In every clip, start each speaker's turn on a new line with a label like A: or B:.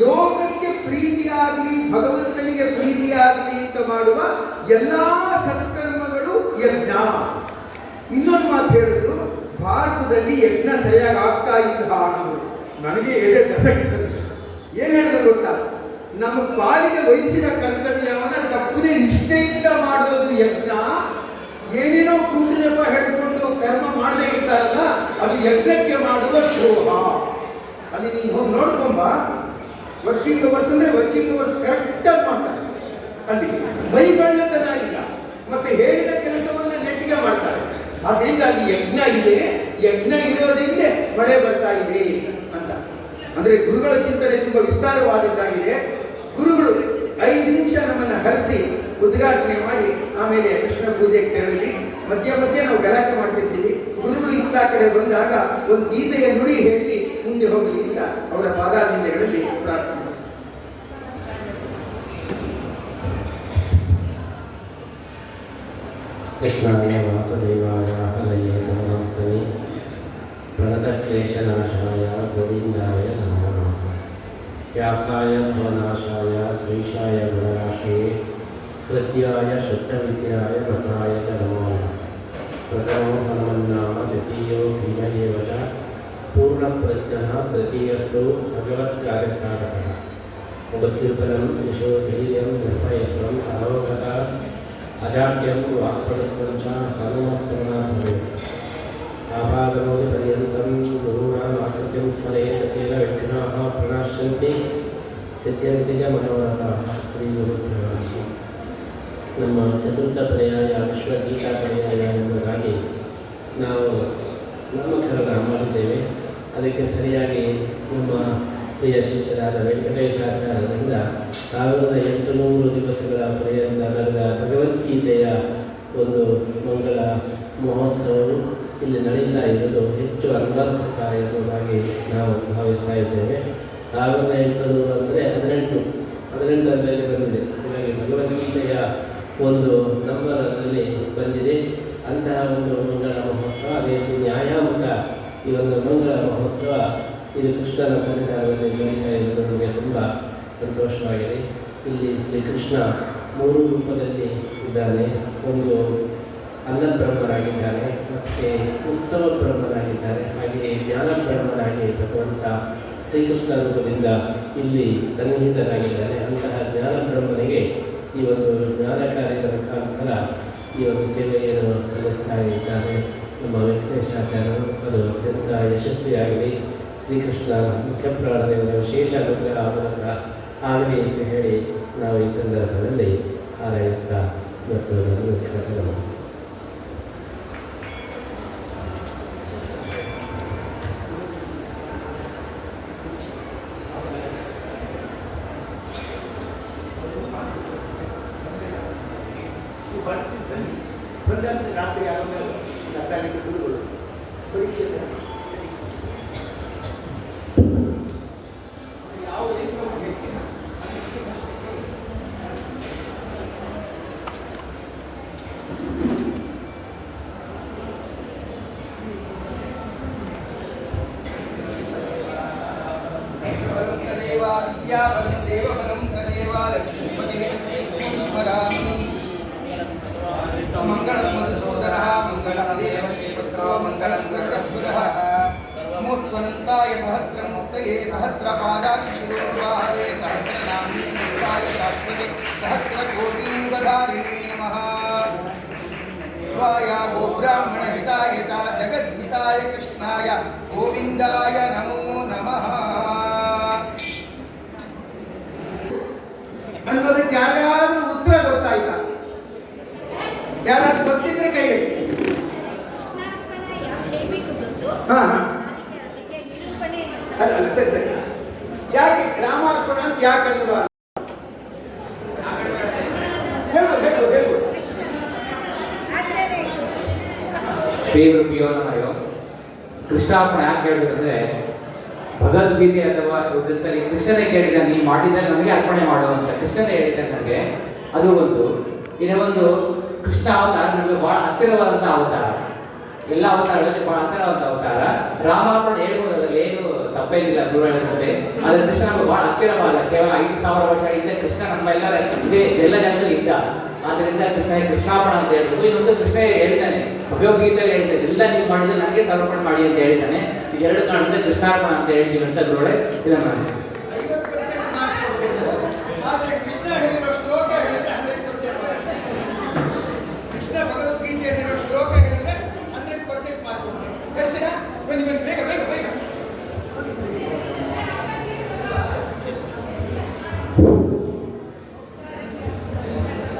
A: ಲೋಕಕ್ಕೆ ಪ್ರೀತಿಯಾಗಲಿ, ಭಗವಂತನಿಗೆ ಪ್ರೀತಿಯಾಗಲಿ ಅಂತ ಮಾಡುವ ಎಲ್ಲ ಸತ್ಕರ್ಮಗಳು ಯಜ್ಞ. ಇನ್ನೊಂದು ಮಾತು ಹೇಳಿದ್ರು, ಭಾರತದಲ್ಲಿ ಯಜ್ಞ ಸರಿಯಾಗಿ ಆಗ್ತಾ ಇಲ್ಲ ಅನ್ನೋದು. ನನಗೆ ಎದೆ ದಸಕ್ತ ಏನು ಹೇಳಿದ್ರು ಗೊತ್ತಾ? ನಮ್ಮ ಪಾಲಿಗೆ ವಹಿಸಿದ ಕರ್ತವ್ಯವನ್ನು ತಪ್ಪದೇ ನಿಷ್ಠೆಯಿಂದ ಮಾಡೋದು ಯಜ್ಞ. ಏನೇನೋ ಕೂತಿನಪ್ಪ ಹೇಳಿಕೊಂಡು ಕರ್ಮ ಮಾಡದೇ ಇರ್ತಾರಲ್ಲ, ಅದು ಯಜ್ಞಕ್ಕೆ ಮಾಡುವ ದ್ರೋಹ. ಅಲ್ಲಿ ನೀನು ಹೋಗಿ ನೋಡ್ಕೊಂಬ. ವರ್ಕಿಂಗ್ ಅವರ್ಸ್ ಅಂದ್ರೆ ವರ್ಕಿಂಗ್ ಅವರ್ಸ್ ಕರೆಕ್ಟಾಗಿ ಮಾಡ್ತಾರೆ. ಅಲ್ಲಿ ಮೈಗಳ್ಳತನ ಇಲ್ಲ ಮತ್ತೆ ಹೇಳಿದ ಕೆಲಸವನ್ನ ನೆಟ್ಟಿಗೆ ಮಾಡ್ತಾರೆ. ಅದರಿಂದ ಅಲ್ಲಿ ಯಜ್ಞ ಇದೆ. ಯಜ್ಞ ಇರೋದ್ರಿಂದ ಮಳೆ ಬರ್ತಾ ಇದೆ ಅಂತ. ಅಂದ್ರೆ ಗುರುಗಳ ಚಿಂತನೆ ತುಂಬಾ ವಿಸ್ತಾರವಾದದ್ದಾಗಿದೆ. ಗುರುಗಳು ಐದು ನಿಮಿಷ ನಮ್ಮನ್ನ ಹರಿಸಿ ಉದ್ಘಾಟನೆ ಮಾಡಿ ಆಮೇಲೆ ಕೃಷ್ಣ ಪೂಜೆಗೆ ತೆರಳಿ ಮಧ್ಯ ಮಧ್ಯೆ ನಾವು ಗಲಾಟೆ ಮಾಡ್ತಿರ್ತೀವಿ. ಗುರುಗಳು ಇಂಥ ಕಡೆ ಬಂದಾಗ ಒಂದು ಗೀತೆಯ ನುಡಿ ಹೇಳಿ ಮುಂದೆ ಹೋಗಲಿ ಅಂತ ಅವರ ಪಾದಾದಿಂದಗಳಲ್ಲಿ ಪ್ರಾರ್ಥನೆ ಮಾಡ್ತೀನಿ.
B: कृष्णाय वासुदेवाय हरये नमोस्तमे प्रणतक्लेशनाशाय गोविन्दाय नमो नमः व्यासाय भवनाशाय श्रीशाय गुणराशये कृत्याय शुद्धविद्याय मताय च नमो नमः प्रथमो पूर्णप्रज्ञः तृतीयस्तु भगवत्कार्यसाधकः मुखत्युपलं यशो धैर्यं निर्भयत्वम् अरोगता अजाड्यं वाक्पटुत्वं च हनुमस्मरणा भवेत् आपादनोदिपर्यन्तं गुरूणाम् आकृतिं स्मरेत् तेन विघ्नाः प्रणाश्यन्ति सिद्ध्यन्ति च मनोरथाः श्रीगुरुभ्यो नमः ನಮ್ಮ ಚತುರ್ಥ ಪರ್ಯಾಯ ವಿಶ್ವಗೀತಾ ಪರ್ಯಾಯ ಎಂಬುದಾಗಿ ನಾವು ನಾಮಕರಣ ಮಾಡಿದ್ದೇವೆ ಅದಕ್ಕೆ ಸರಿಯಾಗಿ ನಮ್ಮ ಪ್ರಿಯ ಶಿಷ್ಯರಾದ ವೆಂಕಟೇಶಾಚಾರ್ಯರಿಂದ ಸಾವಿರದ ಎಂಟುನೂರು ದಿವಸಗಳ ಪರ್ಯಂತ ನಡೆದ ಭಗವದ್ಗೀತೆಯ ಒಂದು ಮಂಗಳ ಮಹೋತ್ಸವವು ಇಲ್ಲಿ ನಡೀತಾ ಇರುವುದು ಹೆಚ್ಚು ಅನ್ವರ್ಥಕ ಎಂಬುದಾಗಿ ನಾವು ಭಾವಿಸ್ತಾ ಇದ್ದೇವೆ. ಸಾವಿರದ ಎಂಟುನೂರು ಅಂದರೆ ಹದಿನೆಂಟು. ಹದಿನೆಂಟರಲ್ಲಿ ಬಂದಿದೆ. ಹಾಗಾಗಿ ಭಗವದ್ಗೀತೆಯ ಒಂದು ನಂಬರ್ ಅದರಲ್ಲಿ ಬಂದಿದೆ. ಅಂತಹ ಒಂದು ಮಂಗಳ ಮಹೋತ್ಸವ, ಅದೇ ರೀತಿ ನ್ಯಾಯಾಮಕ ಈ ಒಂದು ಮಂಗಳ ಮಹೋತ್ಸವ ಇದು ಕೃಷ್ಣನ ಸನ್ನಿಧಾನದಲ್ಲಿ ನಡೀತಾ ಇರೋದು ನಮಗೆ ತುಂಬ ಸಂತೋಷವಾಗಿದೆ. ಇಲ್ಲಿ ಶ್ರೀಕೃಷ್ಣ ಮೂರು ರೂಪದಲ್ಲಿ ಇದ್ದಾನೆ. ಒಂದು ಅನ್ನಬ್ರಹ್ಮರಾಗಿದ್ದಾರೆ ಮತ್ತು ಉತ್ಸವ ಬ್ರಹ್ಮರಾಗಿದ್ದಾರೆ. ಹಾಗೆಯೇ ಜ್ಞಾನ ಬ್ರಹ್ಮರಾಗಿ ಭಗವಂತ ಶ್ರೀಕೃಷ್ಣ ರೂಪದಿಂದ ಇಲ್ಲಿ ಸನ್ನಿಹಿತರಾಗಿದ್ದಾರೆ ಅಂತಹ ಜ್ಞಾನ ಬ್ರಹ್ಮನಿಗೆ ಈ ಒಂದು ಜ್ಞಾನ ಕಾರ್ಯದ ಮುಖಾಂತರ ಈ ಒಂದು ಸೇವೆಯನ್ನು ಸಲ್ಲಿಸ್ತಾ ಇದ್ದಾರೆ. ನಮ್ಮ ವೆಂಕಟೇಶಾಚಾರ್ಯರು ಅದು ಅತ್ಯಂತ ಯಶಸ್ವಿಯಾಗಲಿ ಶ್ರೀಕೃಷ್ಣ ಮುಖ್ಯ ಪ್ರಾಣದೇವರ ವಿಶೇಷ ಅನುಗ್ರಹ ಮೂಲಕ ಆಗಲಿ ಅಂತ ಹೇಳಿ ನಾವು ಈ ಸಂದರ್ಭದಲ್ಲಿ ಹಾರೈಸ್ತಾ ಮತ್ತು
A: విద్యావరం దేవవరం
C: తదేవా లక్ష్మీపదే స్మరామి మంగళం
A: మధుసూదర మంగళదేవీపత్రో
C: మంగళం గరుడస్పుర మోస్వనంతాయ
A: సహస్రమూర్తయే సహస్రపాదాక్షిరోర్వాహవే సహస్రనామ్నే సహస్రాయ శాశ్వతే సహస్రకోటీంగధారిణే నమ స్వాయ గోబ్రాహ్మణహితాయ చ జగద్ధితాయ కృష్ణాయ గోవిందాయ
C: ಕೃಷ್ಣ
D: करने ಕೃಷ್ಣಾರ್ಪಣ ಯಾಕೆ ಹೇಳ್ಬೇಕಂದ್ರೆ ಭಗವದ್ಗೀತೆ ಅಥವಾ ಯುದ್ಧದಲ್ಲಿ ಕೃಷ್ಣನೇ ಕೇಳಿದ, ನೀ ಮಾಡಿದ ನನಗೆ ಅರ್ಪಣೆ ಮಾಡು ಅಂತ ಕೃಷ್ಣನೇ ಹೇಳಿದ್ದೆ ನನಗೆ. ಅದು ಒಂದು. ಇನ್ನೇ ಒಂದು ಕೃಷ್ಣ ಅವತಾರ ನಮಗೆ ಬಹಳ ಹತ್ತಿರವಾದಂತಹ ಅವತಾರ. ಎಲ್ಲ ಅವತಾರಗಳಲ್ಲಿ ಒಂದು ಅವತಾರ. ರಾಮಾಪಣ ಹೇಳ್ಬೋದು ಅದ್ರಲ್ಲಿ ಏನು ತಪ್ಪೇನಿಲ್ಲ ಗುರು ಹೇಳಿದ್ರೆ ಆದ್ರೆ ಕೃಷ್ಣ ನಮ್ಗೆ ಬಹಳ ಹತ್ತಿರವಾದ, ಕೇವಲ ಐದು ಸಾವಿರ ವರ್ಷ ಹಿಂದೆ ಕೃಷ್ಣ ನಮ್ಮ ಎಲ್ಲರ ಇದೆ, ಎಲ್ಲ ಜನದಲ್ಲಿ ಇದ್ದ. ಆದ್ರಿಂದ ಕೃಷ್ಣ ಕೃಷ್ಣಾಪಣ ಅಂತ ಹೇಳ್ಬೋದು. ಇನ್ನೊಂದು ಕೃಷ್ಣ ಹೇಳ್ತಾನೆ, ಭಗವದ್ಗೀತೆಯಲ್ಲಿ ಹೇಳ್ತಾನೆ, ಎಲ್ಲ ನೀವು ಮಾಡಿದ್ರೆ ನನಗೆ ಸಮರ್ಪಣೆ ಮಾಡಿ ಅಂತ ಹೇಳ್ತಾನೆ. ಎರಡು ಕಾರಣದಿಂದ ಕೃಷ್ಣಾರ್ಪಣ ಅಂತ ಹೇಳ್ತೀವಿ ಅಂತ ಗುರುಗಳೇ, ಇದನ್ನ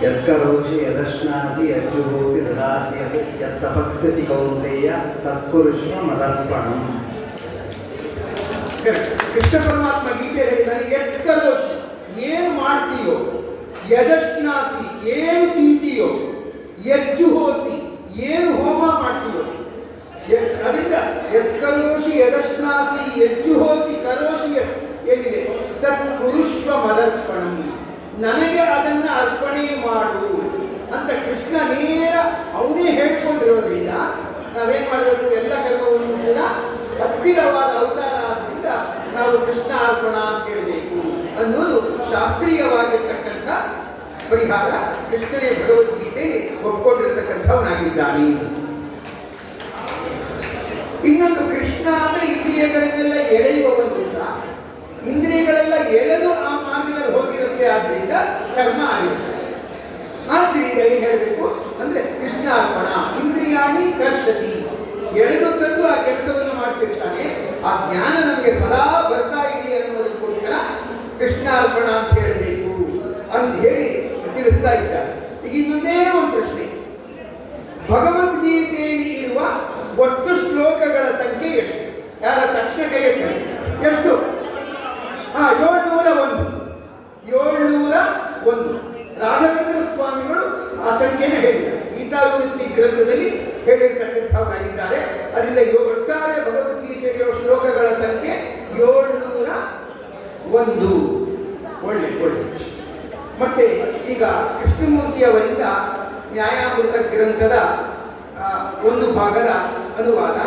E: ಯತ್ಕರೋಷಿ ಯದಶ್ನಾಸಿ ಯಜ್ಜುಹೋಸಿ ದದಾಸಿ ಯತ್ ಯತ್ತಪಸ್ಯತಿ ಕೌಂತೆಯ ತತ್ಪುರುಷ ಮದರ್ಪಣಂ
A: Correct. ಕೃಷ್ಣ ಪರಮಾತ್ಮ ಗೀತೆ ಹೇಳಿದಾನೆ ಎತ್ಕರೋಷಿ ಏನು ಮಾಡ್ತೀಯೋ ಯದಶ್ನಾಸಿ ಏನು ತಿಂತೀಯೋ ಎಜ್ಜು ಹೋಸಿ ಏನು ಹೋಮ ಮಾಡ್ತೀಯೋ ಎ- ಅದರಿಂದ ಎತ್ಕರೋಷಿ ಯದಶ್ನಾಸಿ ಎಜ್ಜು ಹೋಸಿ ಕರೋಷಿ ಎ- ಏನಿದೆ ತತ್ ಪುರುಷ್ವ ಮದರ್ಪಣಂ. ನನಗೆ ಅದನ್ನ ಅರ್ಪಣೆ ಮಾಡು ಅಂತ ಕೃಷ್ಣ ನೇರ ಅವನೇ ಹೇಳ್ಕೊಂಡಿರೋದ್ರಿಂದ ನಾವೇನ್ ಮಾಡಬೇಕು? ಎಲ್ಲ ಕರ್ಮವನ್ನು ಕೂಡ ಹತ್ತಿರವಾದ ಅವತಾರ ಆದ್ರಿಂದ ನಾವು ಕೃಷ್ಣ ಅರ್ಪಣ ಅಂತ ಹೇಳಬೇಕು ಅನ್ನೋದು ಶಾಸ್ತ್ರೀಯವಾಗಿರ್ತಕ್ಕಂಥ ಪರಿಹಾರ ಕೃಷ್ಣನೇ ಭಗವದ್ಗೀತೆ ಒಪ್ಕೊಂಡಿರ್ತಕ್ಕಂಥವನಾಗಿದ್ದಾನೆ. ಇನ್ನೊಂದು ಕೃಷ್ಣ ಅಂದ್ರೆ ಇಂದ್ರಿಯಗಳನ್ನೆಲ್ಲ ಎಳೆಯುವ ಒಂದು ಕರ್ಮ ಆಗಿರುತ್ತೆ ಆದ್ರಿಂದ ಏನ್ ಹೇಳಬೇಕು? ಅಂದ್ರೆ ಕೃಷ್ಣಾರ್ಪಣ, ಇಂದ್ರಿಯಾಣಿ ಕರ್ಷತಿ. ಎಳೆದೊಂದಂತೂ ಆ ಕೆಲಸವನ್ನು ಮಾಡ್ತಿರ್ತಾನೆ. ಆ ಜ್ಞಾನ ನಮಗೆ ಸದಾ ಬರ್ತಾ ಇರಲಿ ಅನ್ನೋದಕ್ಕೋಸ್ಕರ ಕೃಷ್ಣಾರ್ಪಣ ಅಂತ ಹೇಳಬೇಕು ಅಂತ ಹೇಳಿ ತಿಳಿಸ್ತಾ ಇದ್ದಾರೆ ಈಗ ಇನ್ನೊಂದೇ ಒಂದು ಪ್ರಶ್ನೆ ಭಗವದ್ಗೀತೆಯಲ್ಲಿ ಇರುವ ಒಟ್ಟು ಶ್ಲೋಕಗಳ ಸಂಖ್ಯೆ ಎಷ್ಟು ಯಾರ ತಕ್ಷಣ ಕೈ ಎತ್ತಲಿ ಎಷ್ಟು ಹಾ ಏಳ್ನೂರ ಒಂದು ಏಳ್ನೂರ ಒಂದು ರಾಘವೇಂದ್ರ ಸ್ವಾಮಿಗಳು ಆ ಸಂಖ್ಯೆನ ಗೀತಾವೃತ್ತಿ ಗ್ರಂಥದಲ್ಲಿ ಹೇಳಿರ್ತಕ್ಕಂಥವರಾಗಿದ್ದಾರೆ. ಅದರಿಂದ ಒಟ್ಟಾರೆ ಭಗವದ್ಗೀತೆಯ ಶ್ಲೋಕಗಳ ಸಂಖ್ಯೆ ಏಳ್ನೂರ ಒಂದು. ಒಳ್ಳೆ ಒಳ್ಳೆ. ಮತ್ತೆ ಈಗ ಕೃಷ್ಣಮೂರ್ತಿಯವರಿಂದ ನ್ಯಾಯಾಮೃತ ಗ್ರಂಥದ ಒಂದು ಭಾಗದ ಅನುವಾದ.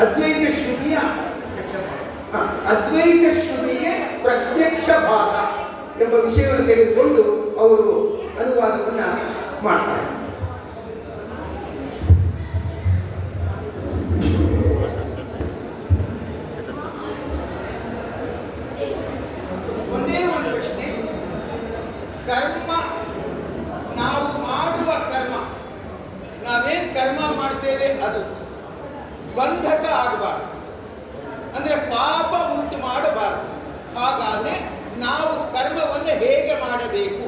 A: ಅದ್ವೈತ ಶ್ರುತಿಯ ಅದ್ವೈತ ಶ್ರುತಿಗೆ ಪ್ರತ್ಯಕ್ಷ ಭಾಗ ಎಂಬ ವಿಷಯವನ್ನು ತೆಗೆದುಕೊಂಡು ಅವರು ಅನುವಾದವನ್ನ ಮಾಡ್ತಾರೆ ಒಂದೇ ಒಂದು ಪ್ರಶ್ನೆ ಕರ್ಮ ನಾವು ಮಾಡುವ ಕರ್ಮ ನಾವೇನ್ ಕರ್ಮ ಮಾಡ್ತೇವೆ ಅದು ಬಂಧಕ ಆಗಬಾರ್ದು ಅಂದ್ರೆ ಪಾಪ ಉಂಟು ಮಾಡಬಾರದು ಹಾಗಾದ್ರೆ ನಾವು ಕರ್ಮವನ್ನು ಹೇಗೆ ಮಾಡಬೇಕು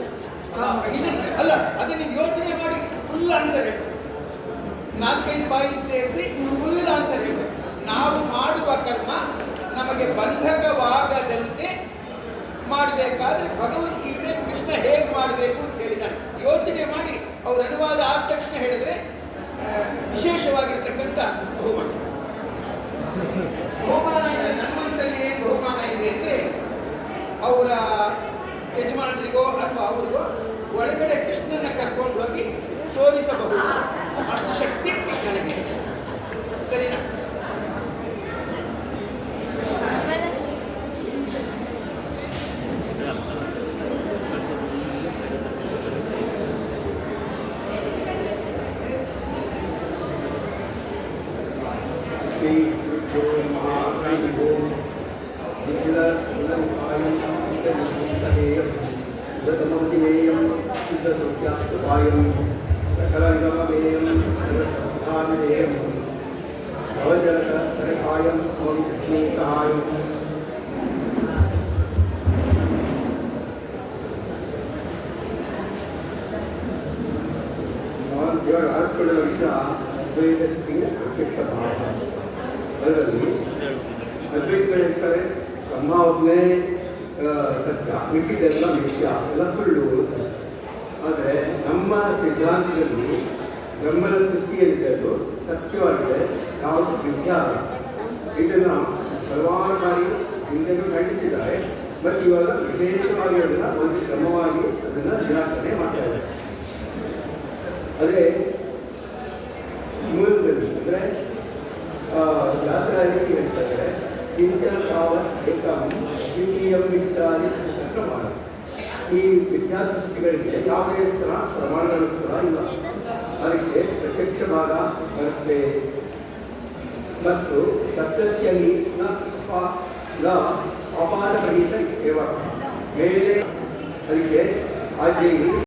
A: ಇದು ಅಲ್ಲ ಅದನ್ನು ಯೋಚನೆ ಮಾಡಿ ಫುಲ್ ಆನ್ಸರ್ ಹೇಳ್ಬೇಕು ನಾಲ್ಕೈದು ಬಾಯಿ ಸೇರಿಸಿ ಫುಲ್ ಆನ್ಸರ್ ಹೇಳ್ಬೇಕು ನಾವು ಮಾಡುವ ಕರ್ಮ ನಮಗೆ ಬಂಧಕವಾಗದಂತೆ ಮಾಡಬೇಕಾದ್ರೆ ಭಗವದ್ಗೀತೆ ಕೃಷ್ಣ ಹೇಗೆ ಮಾಡಬೇಕು ಅಂತ ಹೇಳಿದ್ದಾನೆ ಯೋಚನೆ ಮಾಡಿ ಅವ್ರ ಅನುವಾದ ಆದ ತಕ್ಷಣ ಹೇಳಿದ್ರೆ ಆ,
E: ಶುದ್ಧಸಸ್ಯಾಸ್ತುಪಾಯಂ ಸಕಲನಿಗಮಮೇಯಂ ಸರ್ವಸಂಧಾನಮೇಯಂ ಭವಜಲಕರಸಹಾಯಂ ಸ್ವಾಮಿ ಲಕ್ಷ್ಮೀ ಸಹಾಯಂ ನಾನು ಇವಾಗ ಆರಿಸ್ಕೊಳ್ಳುವ ವಿಷಯ ಅದ್ವೈತಕ್ಕೆ ಪ್ರತ್ಯಕ್ಷ ಭಾವ ಅದರಲ್ಲಿ ಅದ್ವೈತಗಳು ಹೇಳ್ತಾರೆ ಬ್ರಹ್ಮ ಒಬ್ಬನೇ ಆ, ಸತ್ಯ ಮಿಕ್ಕಿದೆಲ್ಲ ಮಿಥ್ಯ ಎಲ್ಲ ಸುಳ್ಳು ಅಂತ. ಆದರೆ ನಮ್ಮ ಸಿದ್ಧಾಂತದಲ್ಲಿ ಬ್ರಹ್ಮನ ಸೃಷ್ಟಿ ಅಂತದ್ದು ಸತ್ಯವಾಗಿದೆ. ಯಾವುದು ವಿಚಾರ ಇದನ್ನು ಹಲವಾರು ಬಾರಿ ಹಿಂದೆನೂ ಖಂಡಿಸಿದ್ದಾರೆ. ಬಟ್ ಇವಾಗ ವಿಶೇಷವಾಗಿ ಅದನ್ನು ಒಂದು ಕ್ರಮವಾಗಿ ಅದನ್ನು ನಿರಾಕರಣೆ ಮಾಡ್ತಾ ಇದ್ದಾರೆ. ಅದೇ ಮೂಲದಲ್ಲಿ ಅಂದರೆ ದಾಸರಾಯರಿಗೆ ಹೇಳ್ತಾರೆ ಕಿಂಚ ತಾವತ್ ಏಕಂ ದ್ವಿತೀಯಂ ವಿಚಾರಿ ಪ್ರಮಾಣ ಈ ವಿದ್ಯಾಸೃಷ್ಟಿಗಳಿಗೆ ಯಾವುದೇ ಥರ ಪ್ರಮಾಣಗಳು ಕೂಡ ಇಲ್ಲ. ಅದಕ್ಕೆ ಪ್ರತ್ಯಕ್ಷ ಭಾಗ ಬರುತ್ತೆ. ಮತ್ತು ಸತ್ಯಸ್ಯ ನ ಅಪ- ನ ಅಪಾರಗಣಿತ ಕೇವಲ ಮೇಲೆ ಅದಕ್ಕೆ ಆಚೆಗೆ